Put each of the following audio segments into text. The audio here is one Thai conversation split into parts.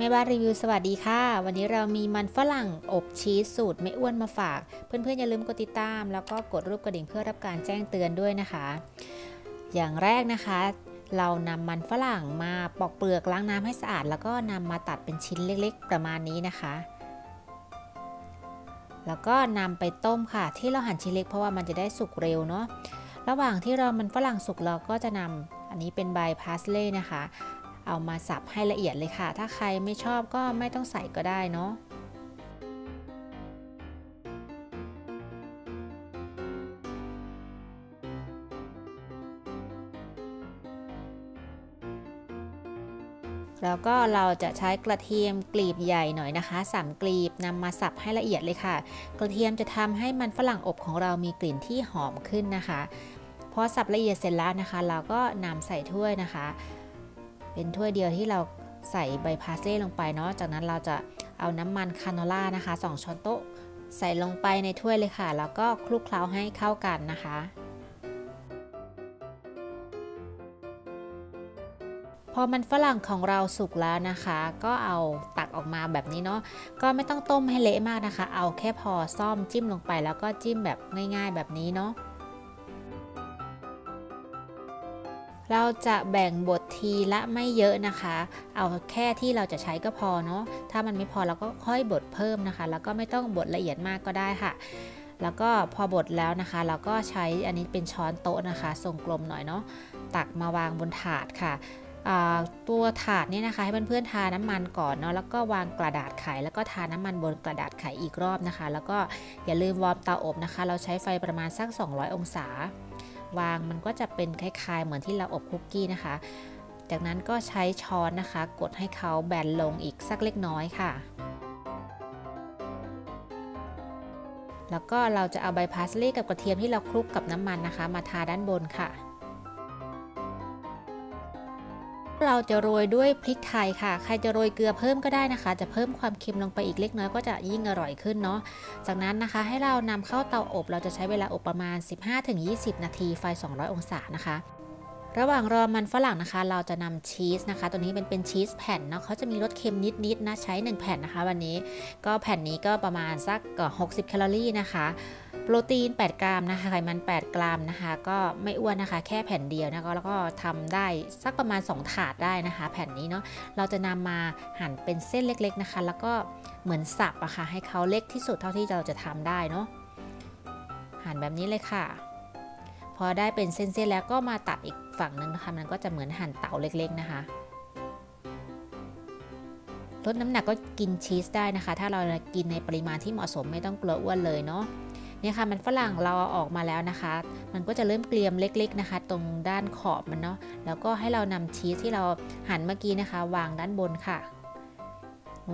แม่บ้านรีวิวสวัสดีค่ะ วันนี้เรามีมันฝรั่งอบชีสสูตรไม่อ้วนมาฝาก เพื่อนๆอย่าลืมกดติดตาม แล้วก็กดรูปกระดิ่งเพื่อรับการแจ้งเตือนด้วยนะคะ อย่างแรกนะคะ เรานำมันฝรั่งมาปอกเปลือกล้างน้ำให้สะอาด แล้วก็นำมาตัดเป็นชิ้นเล็กๆ ประมาณนี้นะคะ แล้วก็นำไปต้มค่ะ ที่เราหั่นชิ้นเล็กเพราะว่ามันจะได้สุกเร็วเนาะระหว่างที่เรามันฝรั่งสุกเราก็จะนำอันนี้เป็นใบพาสเล่นะคะ เอามาสับให้ละเอียดเลยค่ะ ถ้าใครไม่ชอบก็ไม่ต้องใส่ก็ได้เนาะแล้วก็เราจะใช้กระเทียมกลีบใหญ่หน่อยนะคะสามกลีบนำมาสับให้ละเอียดเลยค่ะ กระเทียมจะทำให้มันฝรั่งอบของเรามีกลิ่นที่หอมขึ้นนะคะ พอสับละเอียดเสร็จแล้วนะคะ เราก็นำใส่ถ้วยนะคะ เป็นถ้วยเดียวที่เราใส่ใบพาสเล่ลงไปเนาะ จากนั้นเราจะเอาน้ำมันคาโนล่านะคะ 2 ช้อนโต๊ะ ใส่ลงไปในถ้วยเลยค่ะ แล้วก็คลุกเคล้าให้เข้ากันนะคะ พอมันฝรั่งของเราสุกแล้วนะคะ ก็เอาตักออกมาแบบนี้เนาะ ก็ไม่ต้องต้มให้เละมากนะคะ เอาแค่พอซ่อมจิ้มลงไปแล้วก็จิ้มแบบง่าย ๆ แบบนี้เนาะ เราจะแบ่งบททีละไม่เยอะนะคะ เอาแค่ที่เราจะใช้ก็พอเนาะ ถ้ามันไม่พอเราก็ค่อยบดเพิ่มนะคะ แล้วก็ไม่ต้องบดละเอียดมากก็ได้ค่ะ แล้วก็พอบดแล้วนะคะ เราก็ใช้อันนี้เป็นช้อนโต๊ะนะคะ ทรงกลมหน่อยเนาะ ตักมาวางบนถาดค่ะตัวถาดนี่นะคะให้เพื่อนๆทาน้ำมันก่อนเนาะแล้วก็วางกระดาษไขแล้วก็ทาน้ำมันบนกระดาษไขอีกรอบนะคะ แล้วก็อย่าลืมวอร์มเตาอบนะคะ เราใช้ไฟประมาณสัก 200 องศา วางมันก็จะเป็นคล้ายๆ เหมือนที่เราอบคุกกี้นะคะ จากนั้นก็ใช้ช้อนนะคะ กดให้เขาแบนลงอีกสักเล็กน้อยค่ะ แล้วก็เราจะเอาใบพาสลีย์กับกระเทียมที่เราคลุกกับน้ำมันนะคะ มาทาด้านบนค่ะ เราจะโรยด้วยพริกไทยค่ะ ใครจะโรยเกลือเพิ่มก็ได้นะคะ จะเพิ่มความเค็มลงไปอีกเล็กน้อยก็จะยิ่งอร่อยขึ้นเนาะ จากนั้นนะคะให้เรานำเข้าเตาอบ เราจะใช้เวลาอบประมาณ 15-20 นาทีไฟ 200 องศานะคะระหว่างรอมันฝรั่งนะคะ เราจะนำชีสนะคะ ตัวนี้เป็นเป็นชีสแผ่นเนาะเขาจะมีรสเค็มนิดๆนะใช้ 1 แผ่นนะคะ วันนี้ก็แผ่นนี้ก็ประมาณสัก60แคลอรี่นะคะ โปรตีน 8 กรัมนะคะไขมัน 8 กรัมนะคะ ก็ไม่อ้วนนะคะ แค่แผ่นเดียวนะคะแล้วก็ทำได้สักประมาณ 2 ถาดได้นะคะ แผ่นนี้เนาะเราจะนำมาหั่นเป็นเส้นเล็กๆนะคะ แล้วก็เหมือนสับอะคะ่ะให้เขาเล็กที่สุดเท่าที่เราจะทำได้เนาะหั่นแบบนี้เลยค่ะ พอได้เป็นเส้นๆแล้วก็มาตัดอีกฝั่งนึงนะคะ มันก็จะเหมือนหั่นเต๋าเล็กๆนะคะลดน้ำหนักก็กินชีสได้นะคะ ถ้าเรากินในปริมาณที่เหมาะสมไม่ต้องกลัวอ้วนเลยเนาะ เนี่ยค่ะมันฝรั่งเราเอาออกมาแล้วนะคะ มันก็จะเริ่มเกลียมเล็ก ๆนะคะ ตรงด้านขอบมันเนาะแล้วก็ให้เรานำชีสที่เราหั่นเมื่อกี้นะคะ วางด้านบนค่ะ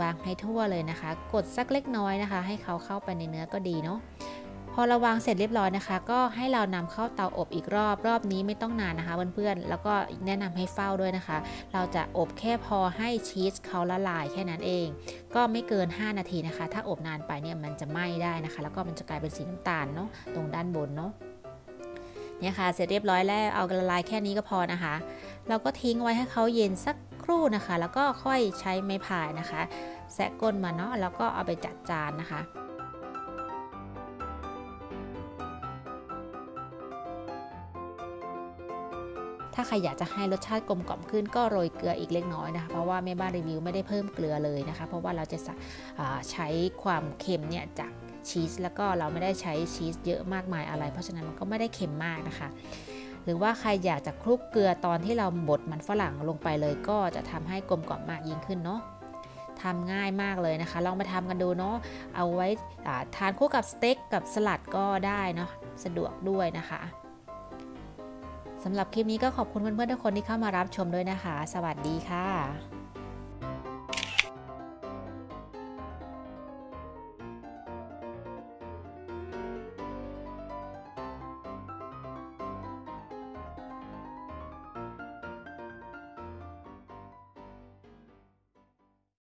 วางให้ทั่วเลยนะคะ กดสักเล็กน้อยนะคะ ให้เขาเข้าไปในเนื้อก็ดีเนาะ พอเราวางเสร็จเรียบร้อยนะคะ ก็ให้เรานำเข้าเตาอบอีกรอบรอบนี้ไม่ต้องนานนะคะเพื่อนๆแล้วก็แนะนำให้เฝ้าด้วยนะคะ เราจะอบแค่พอให้ชีสเขาละลายแค่นั้นเอง ก็ไม่เกิน 5 นาทีนะคะ ถ้าอบนานไปเนี่ยมันจะไหม้ได้นะคะ แล้วก็มันจะกลายเป็นสีน้ำตาลเนาะตรงด้านบนเนาะเนี่ยค่ะเสร็จเรียบร้อยแล้วเอาละลายแค่นี้ก็พอนะคะ เราก็ทิ้งไว้ให้เขาเย็นสักครู่นะคะ แล้วก็ค่อยใช้ไม้พายนะคะแซะก้นมาเนาะแล้วก็เอาไปจัดจานนะคะ ถ้าใครอยากจะให้รสชาติกลมกล่อมขึ้นก็โรยเกลืออีกเล็กน้อยนะคะเพราะว่าแม่บ้านรีวิวไม่ได้เพิ่มเกลือเลยนะคะ เพราะว่าเราจะใช้ความเค็มเนี่ยจากชีสแล้วก็เราไม่ได้ใช้ชีสเยอะมากมายอะไร เพราะฉะนั้นมันก็ไม่ได้เค็มมากนะคะ หรือว่าใครอยากจะคลุกเกลือตอนที่เราบดมันฝรั่งลงไปเลย ก็จะทำให้กลมกล่อมมากยิ่งขึ้นเนาะทำง่ายมากเลยนะคะ ลองไปทำกันดูเนาะเอาไว้ทานคู่กับสเต็กกับสลัดก็ได้เนาะสะดวกด้วยนะคะ สำหรับคลิปนี้ก็ขอบคุณเพื่อนๆทุกคนที่เข้ามารับชมด้วยนะคะ สวัสดีค่ะ